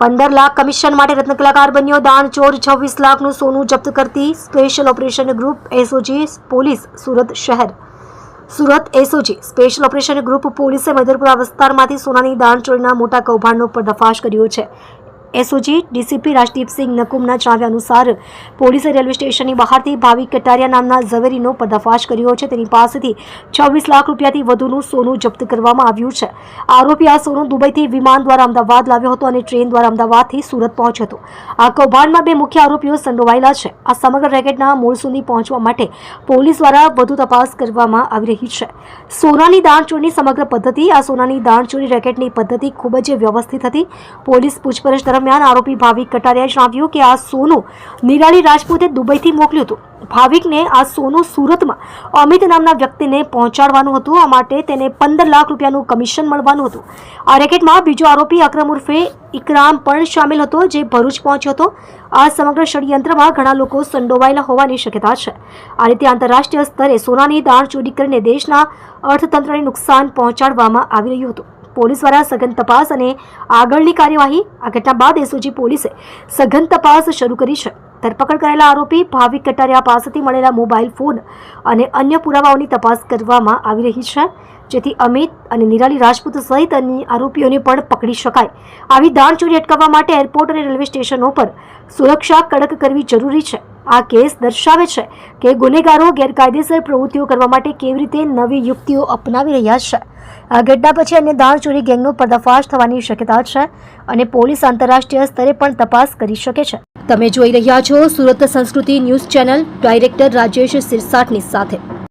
પંદર લાખ કમિશન માટે રત્ન કલાકાર બન્યો. દાન ચોર છવ્વીસ લાખનું સોનું જપ્ત કરતી special operation group SOG police Surat શહેર. Surat SOG special operation group પોલીસે મધરપુરા વિસ્તારમાંથી સોનાની દાણચોરીના મોટા કૌભાંડનો પર્દાફાશ કર્યો છે. એસઓજી ડીસીપી રાજદીપસિંહ નકુમના જણાવ્યા અનુસાર પોલીસે રેલવે સ્ટેશનની બહારથી ભાવિક કટારિયા નામના ઝવેરીનો પર્દાફાશ કર્યો છે. તેની પાસેથી છવ્વીસ લાખ રૂપિયાથી વધુનું સોનું જપ્ત કરવામાં આવ્યું છે. આરોપી આ સોનું દુબઈથી વિમાન દ્વારા અમદાવાદ લાવ્યો હતો અને ટ્રેન દ્વારા અમદાવાદથી સુરત પહોંચ્યો હતો. આ કૌભાંડમાં બે મુખ્ય આરોપીઓ સંડોવાયેલા છે. આ સમગ્ર રેકેટના મૂળ સુધી પહોંચવા માટે પોલીસ દ્વારા વધુ તપાસ કરવામાં આવી રહી છે. સોનાની દાણચોરીની સમગ્ર પદ્ધતિ આ સોનાની દાણચોરી રેકેટની પદ્ધતિ ખૂબ જ વ્યવસ્થિત હતી. પોલીસ પૂછપરછ દરમિયાન આરોપી ભાવિક કટારિયાએ જણાવ્યું કે આ સોનું નિરાળી રાજપૂતે દુબઈથી મોકલ્યું હતું. ભાવિકને આ સોનું સુરતમાં અમિત નામના વ્યક્તિને પહોંચાડવાનું હતું. આ માટે તેને પંદર લાખ રૂપિયાનું કમિશન મળવાનું હતું. આ રેકેટમાં બીજો આરોપી અક્રમ ઉર્ફે ઇકરામ પણ સામેલ હતો, જે ભરૂચ પહોંચ્યો હતો. આ સમગ્ર ષડયંત્રમાં ઘણા લોકો સંડોવાયેલા હોવાની શક્યતા છે. આ રીતે આંતરરાષ્ટ્રીય સ્તરે સોનાની દાણ ચોરી કરીને દેશના અર્થતંત્રને નુકસાન પહોંચાડવામાં આવી રહ્યું હતું. પોલીસ દ્વારા સઘન તપાસ અને આગળની કાર્યવાહી. આ ઘટના બાદ એસઓજી પોલીસે સઘન તપાસ શરૂ કરી છે. ધરપકડ કરેલા આરોપી ભાવિક કટારિયા પાસેથી મળેલા મોબાઈલ ફોન અને અન્ય પુરાવાઓની તપાસ કરવામાં આવી રહી છે, જેથી અમિત અને નિરાલી રાજપૂત સહિત અન્ય આરોપીઓને પણ પકડી શકાય. આવી દાણચોરી અટકાવવા માટે એરપોર્ટ અને રેલવે સ્ટેશનો પર સુરક્ષા કડક કરવી જરૂરી છે. આ કેસ દર્શાવે છે કે ગુનેગારો ગેરકાયદેસર પ્રવૃત્તિઓ કરવા માટે કેવી રીતે નવી યુક્તિઓ અપનાવી રહ્યા છે. આ ઘટના પછી અન્ય દાણચોરી ગેંગનો પર્દાફાશ થવાની શક્યતા છે અને પોલીસ આંતરરાષ્ટ્રીય સ્તરે પણ તપાસ કરી શકે છે. તમે જોઈ રહ્યા છો Surat Sanskriti news channel, director Rajesh સિરસાટની સાથે.